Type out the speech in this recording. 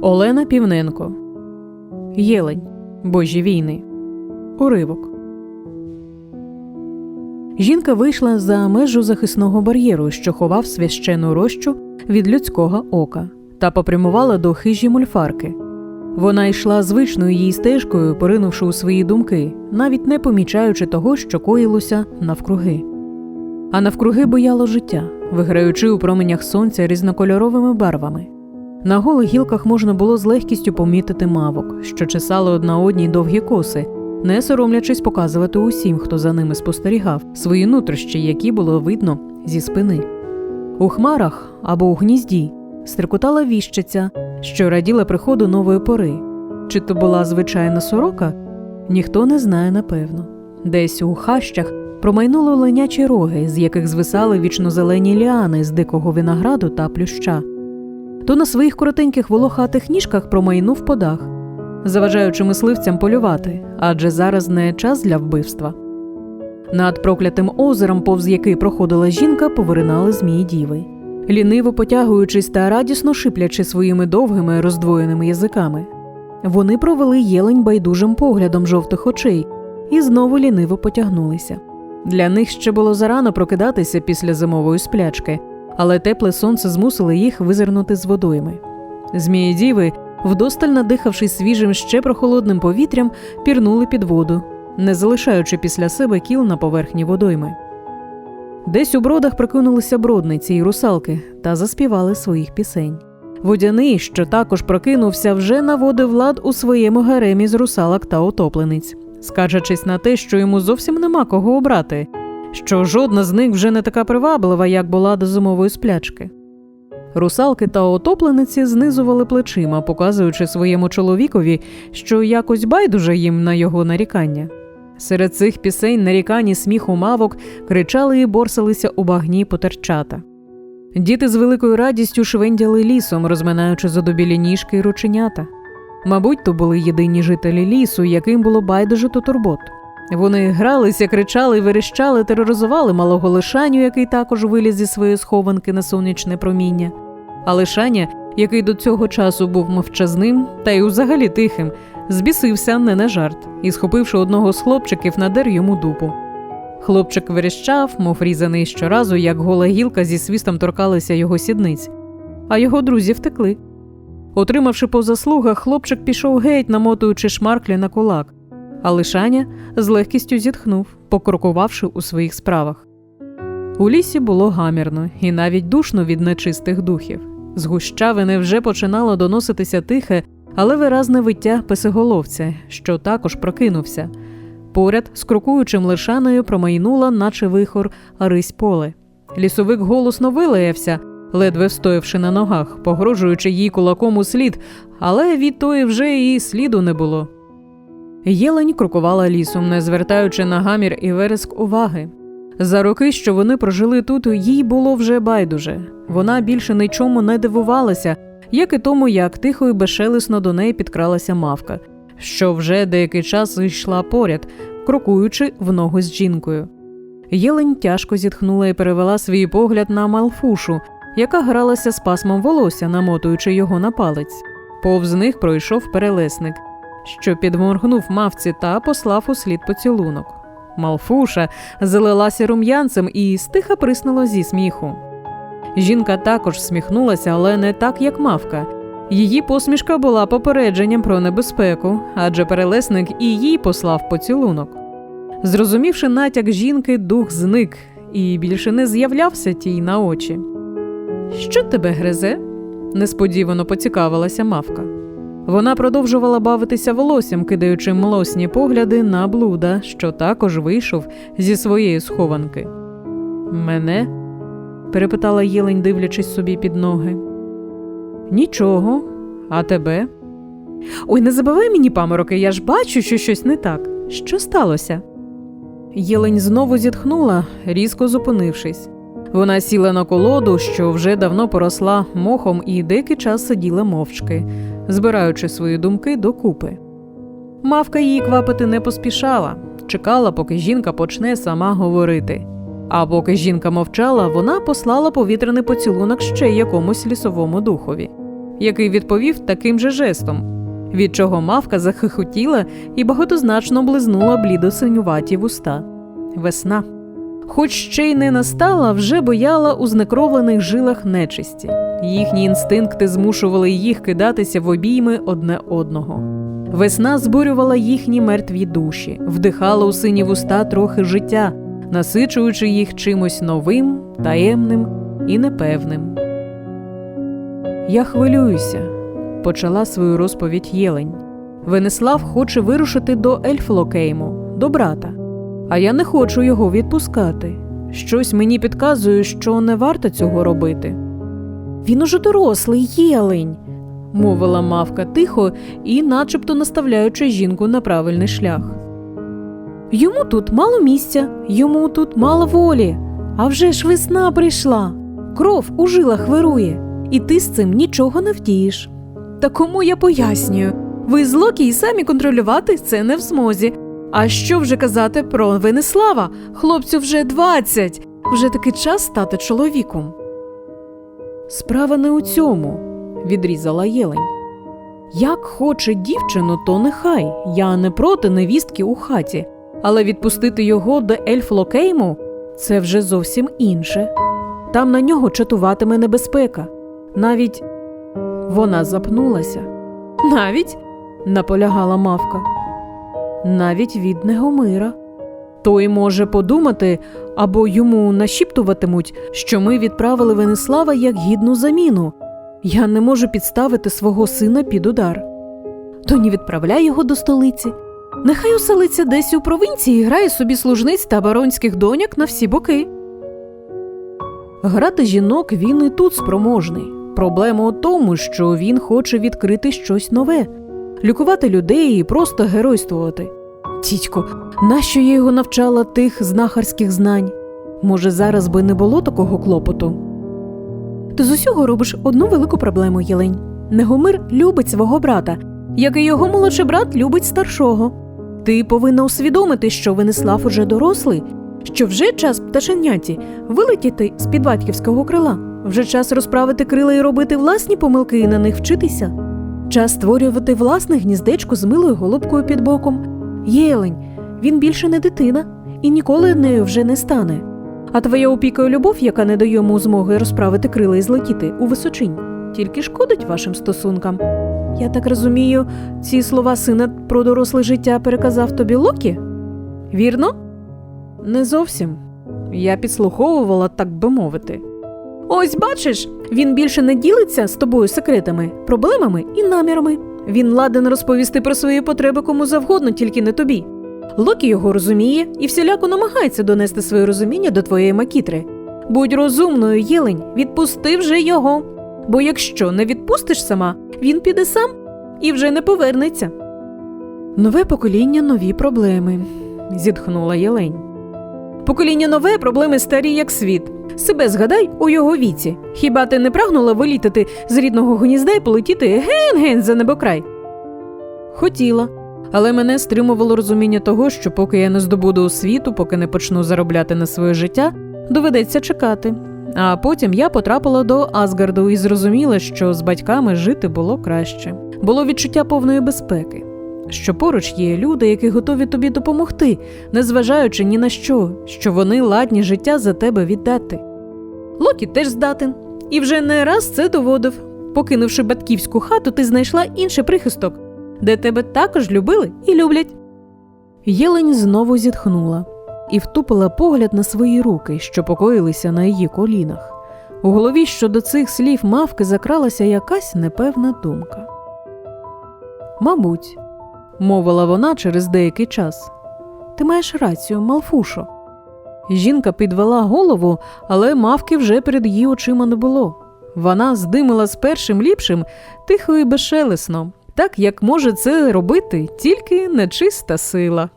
Олена Півненко. Єлень. Божі війни. Уривок. Жінка вийшла за межу захисного бар'єру, що ховав священу рощу від людського ока, та попрямувала до хижі мульфарки. Вона йшла звичною їй стежкою, поринувши у свої думки, навіть не помічаючи того, що коїлося навкруги. А навкруги бояло життя, виграючи у променях сонця різнокольоровими барвами. На голих гілках можна було з легкістю помітити мавок, що чесали одна одній довгі коси, не соромлячись показувати усім, хто за ними спостерігав, свої нутрощі, які було видно зі спини. У хмарах або у гнізді стрикотала віщиця, що раділа приходу нової пори. Чи то була звичайна сорока, ніхто не знає напевно. Десь у хащах промайнули ленячі роги, з яких звисали вічнозелені ліани з дикого винограду та плюща. То на своїх коротеньких волохатих ніжках промайнув подах, заважаючи мисливцям полювати, адже зараз не час для вбивства. Над проклятим озером, повз який проходила жінка, повиринали змії діви, ліниво потягуючись та радісно шиплячи своїми довгими роздвоєними язиками. Вони провели єлень байдужим поглядом жовтих очей і знову ліниво потягнулися. Для них ще було зарано прокидатися після зимової сплячки, але тепле сонце змусило їх визирнути з водойми. Змії діви, вдосталь надихавшись свіжим ще прохолодним повітрям, пірнули під воду, не залишаючи після себе кіл на поверхні водойми. Десь у бродах прокинулися бродниці й русалки та заспівали своїх пісень. Водяний, що також прокинувся, вже наводив лад у своєму гаремі з русалок та утоплениць, скаржачись на те, що йому зовсім нема кого обрати, що жодна з них вже не така приваблива, як була до зимової сплячки. Русалки та отоплениці знизували плечима, показуючи своєму чоловікові, що якось байдуже їм на його нарікання. Серед цих пісень нарікань і сміху мавок кричали і борсалися у багні потерчата. Діти з великою радістю швендяли лісом, розминаючи задобілі ніжки й рученята. Мабуть, то були єдині жителі лісу, яким було байдуже то турбот. Вони гралися, кричали, верещали, тероризували малого лишаню, який також виліз зі своєї схованки на сонячне проміння. А лишаня, який до цього часу був мовчазним та й взагалі тихим, збісився не на жарт і, схопивши одного з хлопчиків, надер йому дупу. Хлопчик верещав, мов різаний щоразу, як гола гілка зі свістом торкалися його сідниць, а його друзі втекли. Отримавши по заслугах, хлопчик пішов геть, намотуючи шмарклі на кулак, а лишаня з легкістю зітхнув, покрокувавши у своїх справах. У лісі було гамірно і навіть душно від нечистих духів. З гущавини вже починало доноситися тихе, але виразне виття песиголовця, що також прокинувся. Поряд з крокуючим лишаною промайнула, наче вихор, рись поле. Лісовик голосно вилаявся, ледве встоявши на ногах, погрожуючи їй кулаком у слід, але від тої вже і сліду не було. Єлень крокувала лісом, не звертаючи на гамір і вереск уваги. За роки, що вони прожили тут, їй було вже байдуже. Вона більше нічому не дивувалася, як і тому, як тихо і безшелесно до неї підкралася мавка, що вже деякий час йшла поряд, крокуючи в ногу з жінкою. Єлень тяжко зітхнула і перевела свій погляд на Малфушу, яка гралася з пасмом волосся, намотуючи його на палець. Повз них пройшов перелесник, що підморгнув мавці та послав у слід поцілунок. Малфуша залилася рум'янцем і стиха приснула зі сміху. Жінка також сміхнулася, але не так, як мавка. Її посмішка була попередженням про небезпеку, адже перелесник і їй послав поцілунок. Зрозумівши натяк жінки, дух зник і більше не з'являвся тій на очі. Що тебе гризе? несподівано поцікавилася мавка. Вона продовжувала бавитися волоссям, кидаючи млосні погляди на блуда, що також вийшов зі своєї схованки. Мене? перепитала Єлень, дивлячись собі під ноги. Нічого, а тебе? Ой, не забивай мені памороки, я ж бачу, що щось не так. Що сталося? Єлень знову зітхнула, різко зупинившись. Вона сіла на колоду, що вже давно поросла мохом, і деякий час сиділа мовчки, збираючи свої думки докупи. Мавка її квапити не поспішала, чекала, поки жінка почне сама говорити. А поки жінка мовчала, вона послала повітряний поцілунок ще якомусь лісовому духові. який відповів таким же жестом, від чого мавка захихотіла і багатозначно близнула блідо-синюваті вуста. Весна. Хоч ще й не настала, вже бояла у знекровлених жилах нечисті. Їхні інстинкти змушували їх кидатися в обійми одне одного. Весна збурювала їхні мертві душі, вдихала у сині вуста трохи життя, насичуючи їх чимось новим, таємним і непевним. Я хвилююся, почала свою розповідь Єлень. Венеслав хоче вирушити до Ельфлокейму, до брата, а я не хочу його відпускати. Щось мені підказує, що не варто цього робити. Він уже дорослий, Єлень, мовила мавка тихо і начебто наставляючи жінку на правильний шлях. Йому тут мало місця, йому тут мало волі. А вже ж весна прийшла. Кров у жилах вирує, і ти з цим нічого не вдієш. Та кому я пояснюю? Ви злокі й самі контролювати це не в змозі. А що вже казати про Венеслава? Хлопцю вже двадцять. Вже таки час стати чоловіком. Справа не у цьому, відрізала Єлень. Як хоче дівчину, то нехай. Я не проти невістки у хаті, але відпустити його до Ельфлокейму це вже зовсім інше. Там на нього чатуватиме небезпека. Навіть вона запнулася. Навіть, наполягала мавка. Навіть від Негомира. Той може подумати або йому нашіптуватимуть, що ми відправили Венеслава як гідну заміну. Я не можу підставити свого сина під удар. То не відправляй його до столиці. Нехай оселиться десь у провінції і грає собі служниць та баронських доняк на всі боки. Грати жінок він і тут спроможний. Проблема у тому, що він хоче відкрити щось нове, лікувати людей і просто геройствувати. Тітько, нащо я його навчала тих знахарських знань? Може, зараз би не було такого клопоту? Ти з усього робиш одну велику проблему, Єлень. Негомир любить свого брата, як і його молодший брат любить старшого. Ти повинна усвідомити, що Венеслав уже дорослий, що вже час пташеняті вилетіти з під батьківського крила, вже час розправити крила і робити власні помилки і на них вчитися. Час створювати власне гніздечко з милою голубкою під боком. Єлень, він більше не дитина і ніколи нею вже не стане. А твоя опіка і любов, яка не дає йому змоги розправити крила і злетіти у височинь, тільки шкодить вашим стосункам. Я так розумію, ці слова сина про доросле життя переказав тобі Локі? Вірно? Не зовсім. Я підслуховувала, так би мовити. Ось бачиш, він більше не ділиться з тобою секретами, проблемами і намірами. Він ладен розповісти про свої потреби кому завгодно, тільки не тобі. Локі його розуміє і всіляко намагається донести своє розуміння до твоєї макітри. Будь розумною, Єлень, відпусти вже його. Бо якщо не відпустиш сама, він піде сам і вже не повернеться. Нове покоління, нові проблеми, зітхнула Єлень. Покоління нове, проблеми старі, як світ. Себе згадай у його віці. Хіба ти не прагнула вилітати з рідного гнізда і полетіти ген-ген за небокрай? Хотіла, але мене стримувало розуміння того, що поки я не здобуду освіту, поки не почну заробляти на своє життя, доведеться чекати. А потім я потрапила до Асгарду і зрозуміла, що з батьками жити було краще. Було відчуття повної безпеки, що поруч є люди, які готові тобі допомогти, незважаючи ні на що, що вони ладні життя за тебе віддати. Локі теж здатен, і вже не раз це доводив. Покинувши батьківську хату, ти знайшла інший прихисток, де тебе також любили і люблять. Єлень знову зітхнула і втупила погляд на свої руки, що покоїлися на її колінах. У голові щодо цих слів мавки закралася якась непевна думка. Мабуть, мовила вона через деякий час. Ти маєш рацію, Малфушо. Жінка підвела голову, але мавки вже перед її очима не було. Вона здимила з першим ліпшим тихо і безшелесно, так як може це робити тільки нечиста сила.